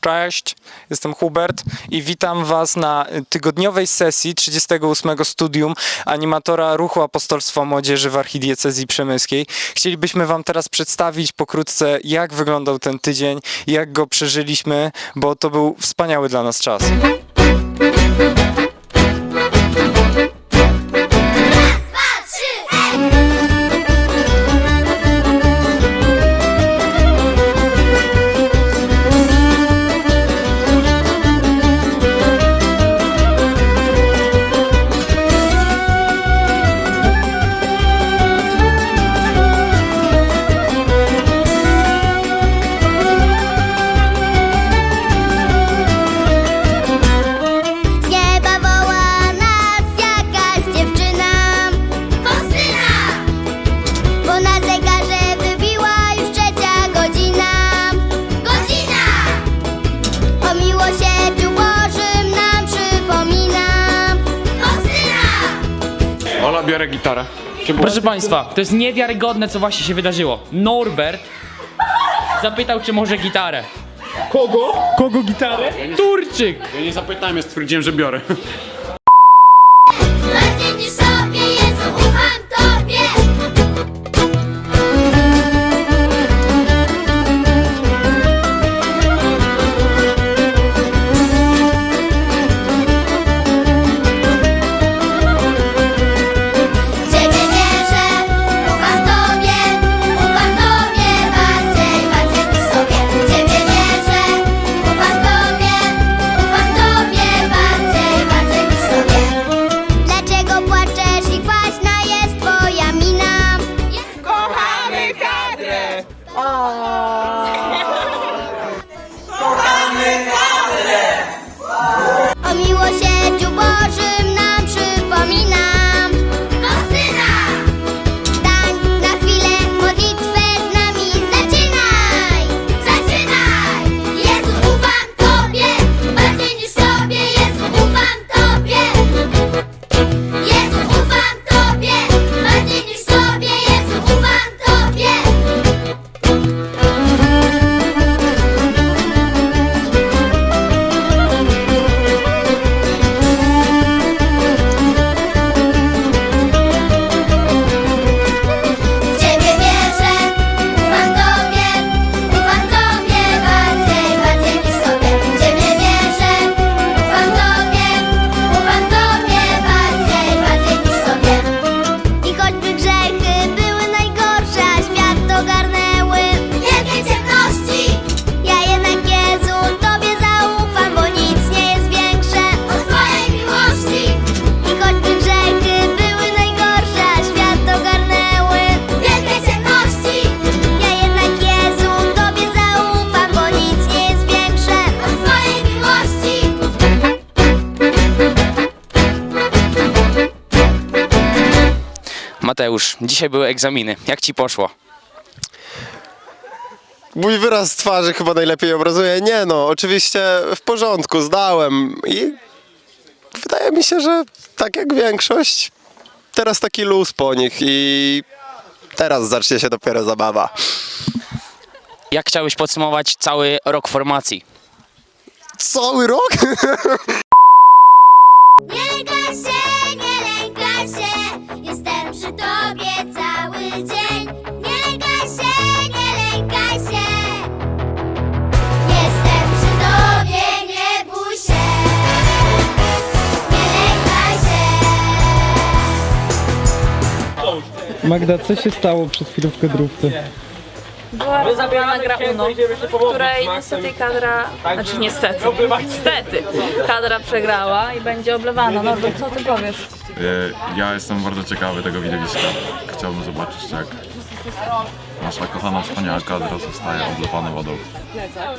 Cześć, jestem Hubert i witam Was na tygodniowej sesji 38 studium animatora Ruchu Apostolstwa Młodzieży w Archidiecezji Przemyskiej. Chcielibyśmy Wam teraz przedstawić pokrótce, jak wyglądał ten tydzień, jak go przeżyliśmy, bo to był wspaniały dla nas czas. Biorę gitarę. Proszę Państwa, to jest niewiarygodne, co właśnie się wydarzyło. Norbert zapytał, czy może gitarę. Kogo? Kogo gitarę? Turczyk! Ja nie zapytałem, ja stwierdziłem, że biorę. Mateusz, dzisiaj były egzaminy. Jak ci poszło? Mój wyraz twarzy chyba najlepiej obrazuje. Nie no, oczywiście w porządku, zdałem i wydaje mi się, że tak jak większość, teraz taki luz po nich i teraz zacznie się dopiero zabawa. Jak chciałbyś podsumować cały rok formacji? Cały rok? Nie Magda, co się stało przed chwilą w kadrówce? Była robiona gra UNO, w której niestety kadra, znaczy niestety, niestety, kadra przegrała i będzie oblewana. No co ty powiesz? E, Ja jestem bardzo ciekawy tego widowiska. Chciałbym zobaczyć, jak nasza kochana, wspaniała kadra zostaje oblewana wodą. Tobie cały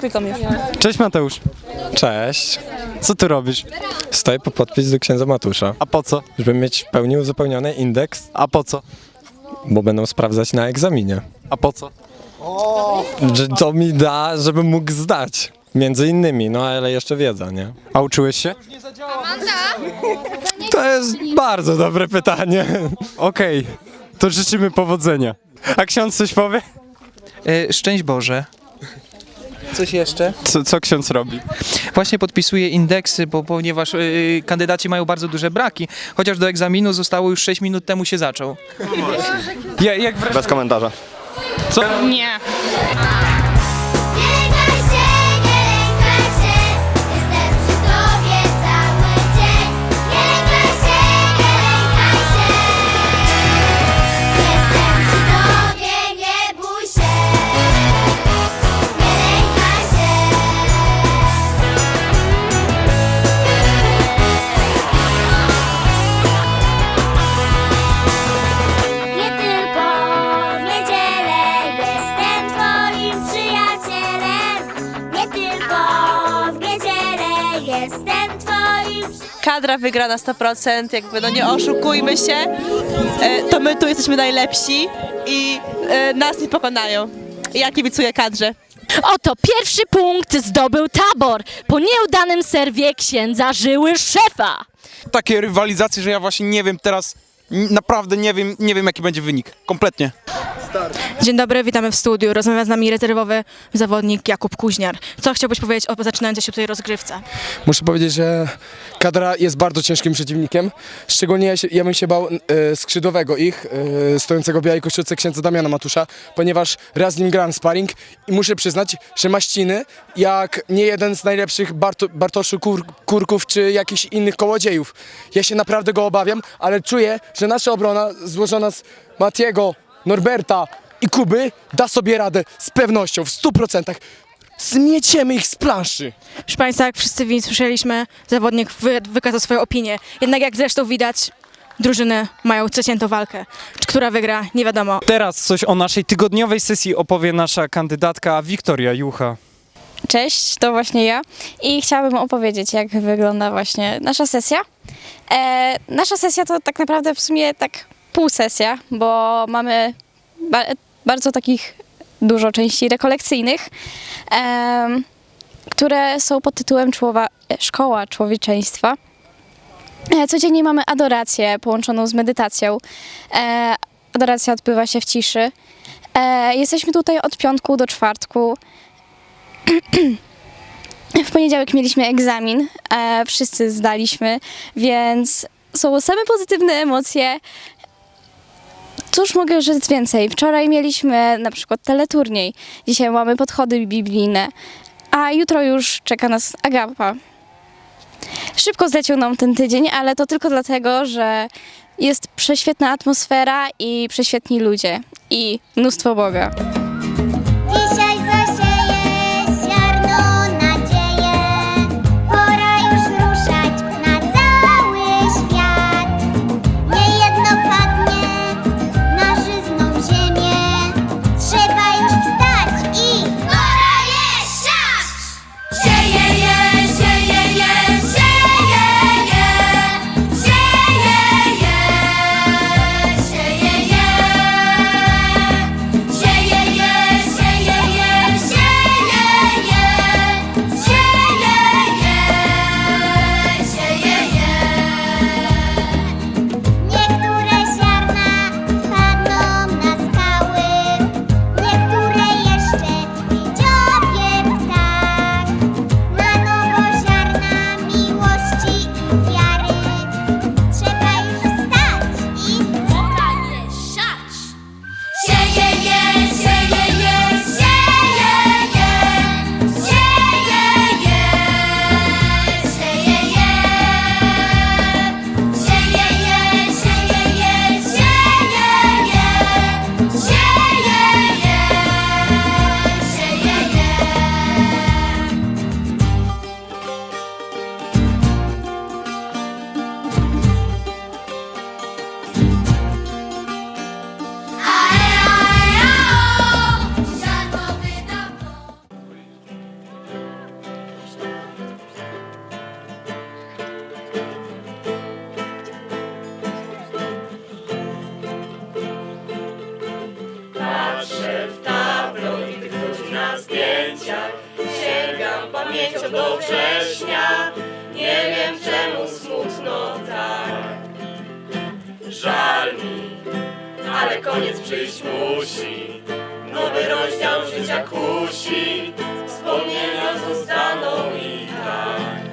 klikam już. Cześć Mateusz. Cześć. Co ty robisz? Stoję po podpis do księdza Matusza, A po co? żeby mieć w pełni uzupełniony indeks, A po co? bo będą sprawdzać na egzaminie. A po co? Że to mi da, żebym mógł zdać. Między innymi, no ale jeszcze wiedza, nie? A uczyłeś się? To jest bardzo dobre pytanie. Okej, to życzymy powodzenia. A ksiądz coś powie? E, Szczęść Boże. Coś jeszcze? Co, co ksiądz robi? Właśnie podpisuję indeksy, bo ponieważ e, kandydaci mają bardzo duże braki, chociaż do egzaminu zostało już 6 minut temu się zaczął. Ja, jak wreszcie... Bez komentarza. Nie. Nie jestem twoim kadra wygra na 100%, jakby no nie oszukujmy się, e, to my tu jesteśmy najlepsi i e, nas nie pokonają. Ja kibicuję kadrze. Oto pierwszy punkt zdobył tabor po nieudanym serwie księdza żyły szefa. takie rywalizacje, że ja właśnie nie wiem teraz, naprawdę nie wiem, nie wiem jaki będzie wynik. Kompletnie. Dzień dobry, witamy w studiu. Rozmawia z nami rezerwowy zawodnik Jakub Kuźniar. Co chciałbyś powiedzieć o zaczynającej się tutaj rozgrywce? Muszę powiedzieć, że kadra jest bardzo ciężkim przeciwnikiem. Szczególnie ja, się, ja bym się bał e, skrzydłowego ich, e, stojącego w białej koszulce księdza Damiana Matusza, ponieważ raz z nim grałem sparring i muszę przyznać, że ma ściny jak nie jeden z najlepszych Barto, Bartoszu Kur, Kurków czy jakichś innych kołodziejów. Ja się naprawdę go obawiam, ale czuję, że nasza obrona złożona z Matiego, Norberta i Kuby da sobie radę z pewnością, w 100%. Zmieciemy ich z planszy. Proszę Państwa, jak wszyscy wi- słyszeliśmy, zawodnik wy, wykazał swoją opinię. Jednak jak zresztą widać, drużyny mają przeciętą walkę. Czy która wygra, nie wiadomo. Teraz coś o naszej tygodniowej sesji opowie nasza kandydatka Wiktoria Jucha. Cześć, to właśnie ja i chciałabym opowiedzieć, jak wygląda właśnie nasza sesja. E, nasza sesja to tak naprawdę w sumie tak pół sesja, bo mamy ba- bardzo takich dużo części rekolekcyjnych, em, które są pod tytułem Człowa- Szkoła Człowieczeństwa. E, Codziennie mamy adorację połączoną z medytacją. E, adoracja odbywa się w ciszy. E, jesteśmy tutaj od piątku do czwartku. W poniedziałek mieliśmy egzamin, e, wszyscy zdaliśmy, więc są same pozytywne emocje. Cóż mogę rzec więcej? Wczoraj mieliśmy na przykład teleturniej, dzisiaj mamy podchody biblijne, a jutro już czeka nas agapa. Szybko zleciał nam ten tydzień, ale to tylko dlatego, że jest prześwietna atmosfera i prześwietni ludzie i mnóstwo Boga. Nowy rozdział życia kusi. Wspomnienia zostaną i tak.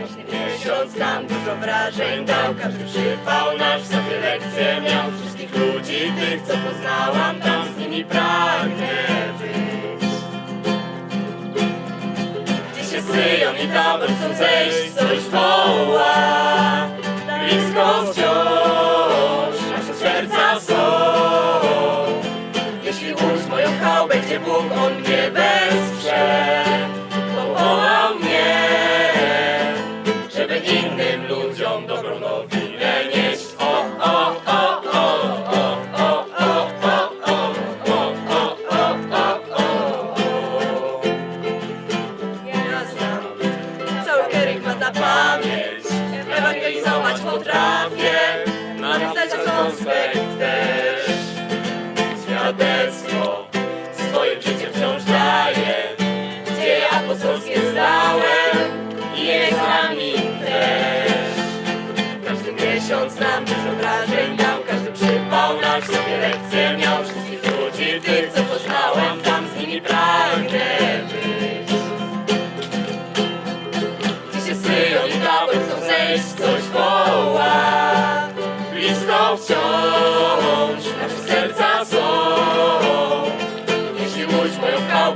Każdy miesiąc nam dużo wrażeń dał Każdy przypał nasz sobie lekcję miał. Wszystkich ludzi, tych co poznałam Tam z nimi pragnę być. Gdzie się syją i tabor chcą zejść Coś woła. Blisko wciąż Pójdź moją chałbę, gdzie Bóg on mnie wesprze.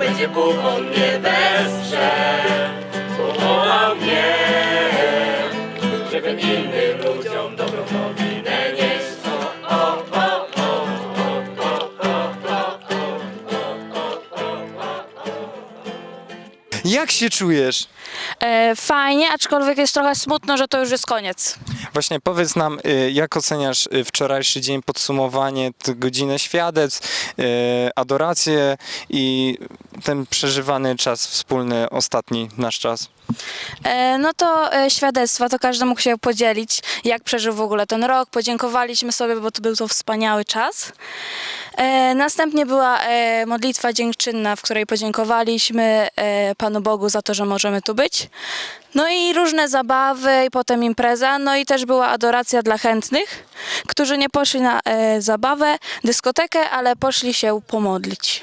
Będzie Bóg On mnie wesprze Powołał mnie Żeby innym ludziom dobrą nowinę nieść O, o, o, o, o, o, o, o, Jak się czujesz? E, fajnie, aczkolwiek jest trochę smutno, że to już jest koniec. Właśnie powiedz nam, y, jak oceniasz y, wczorajszy dzień, podsumowanie, godzinę świadectw, y, adorację i ten przeżywany czas wspólny, ostatni nasz czas? E, no to e, świadectwa, to każdy mógł się podzielić, jak przeżył w ogóle ten rok. Podziękowaliśmy sobie, bo to był to wspaniały czas. E, następnie była modlitwa dziękczynna, w której podziękowaliśmy Panu Bogu za to, że możemy tu być. No i różne zabawy, i potem impreza, no i też była adoracja dla chętnych, którzy nie poszli na e, zabawę, dyskotekę, ale poszli się pomodlić.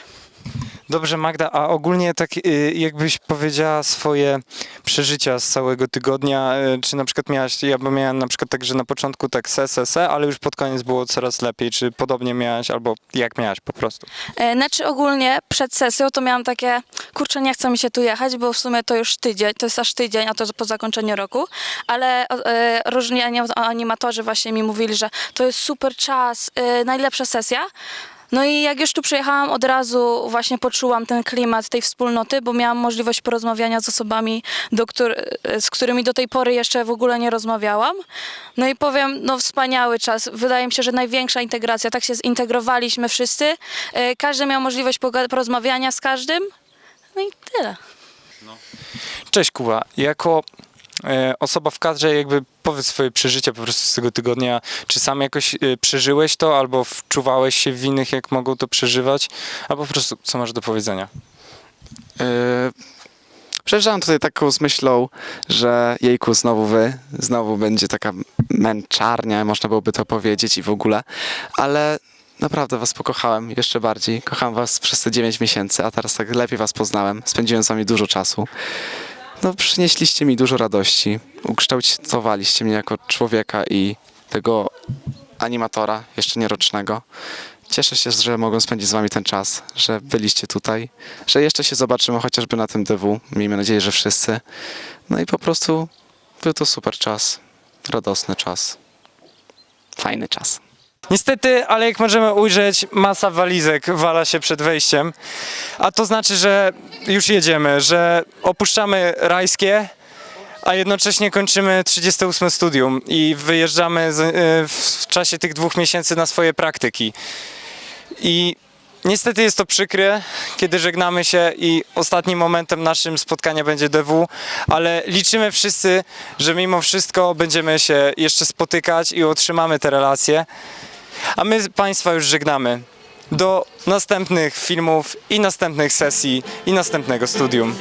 Dobrze, Magda, a ogólnie tak y, jakbyś powiedziała swoje przeżycia z całego tygodnia, y, czy na przykład miałaś, ja bym miałem na przykład tak, że na początku tak se, se, se, ale już pod koniec było coraz lepiej, czy podobnie miałaś, albo jak miałaś po prostu? E, Znaczy ogólnie przed sesją to miałam takie, kurczę nie chce mi się tu jechać, bo w sumie to już tydzień, to jest aż tydzień, a to po zakończeniu roku, ale e, różni ani- animatorzy właśnie mi mówili, że to jest super czas, e, najlepsza sesja. No i jak już tu przyjechałam, od razu właśnie poczułam ten klimat tej wspólnoty, bo miałam możliwość porozmawiania z osobami, któr- z którymi do tej pory jeszcze w ogóle nie rozmawiałam. No i powiem, no wspaniały czas. Wydaje mi się, że największa integracja. Tak się zintegrowaliśmy wszyscy. E, Każdy miał możliwość porozmawiania z każdym. No i tyle. Cześć Kuba, jako e, osoba w kadrze jakby powiedz swoje przeżycia po prostu z tego tygodnia, czy sam jakoś e, przeżyłeś to, albo wczuwałeś się w innych, jak mogą to przeżywać, albo po prostu co masz do powiedzenia? Yy, Przejeżdżałem tutaj taką z myślą, że jejku, znowu wy, znowu będzie taka męczarnia, można byłoby to powiedzieć i w ogóle, ale naprawdę was pokochałem jeszcze bardziej. Kocham was przez te 9 miesięcy, a teraz tak lepiej was poznałem. Spędziłem z wami dużo czasu. No, przynieśliście mi dużo radości, ukształtowaliście mnie jako człowieka i tego animatora, jeszcze nierocznego. Cieszę się, że mogłem spędzić z wami ten czas, że byliście tutaj, że jeszcze się zobaczymy chociażby na tym DW. Miejmy nadzieję, że wszyscy. No i po prostu był to super czas, radosny czas, fajny czas. Niestety, ale jak możemy ujrzeć, masa walizek wala się przed wejściem, a to znaczy, że już jedziemy, że opuszczamy rajskie, a jednocześnie kończymy 38 studium i wyjeżdżamy y, w czasie tych dwóch miesięcy na swoje praktyki. I niestety jest to przykre, kiedy żegnamy się i ostatnim momentem naszym spotkania będzie DW, ale liczymy wszyscy, że mimo wszystko będziemy się jeszcze spotykać i utrzymamy te relacje. A my Państwa już żegnamy. Do następnych filmów i następnych sesji i następnego studium.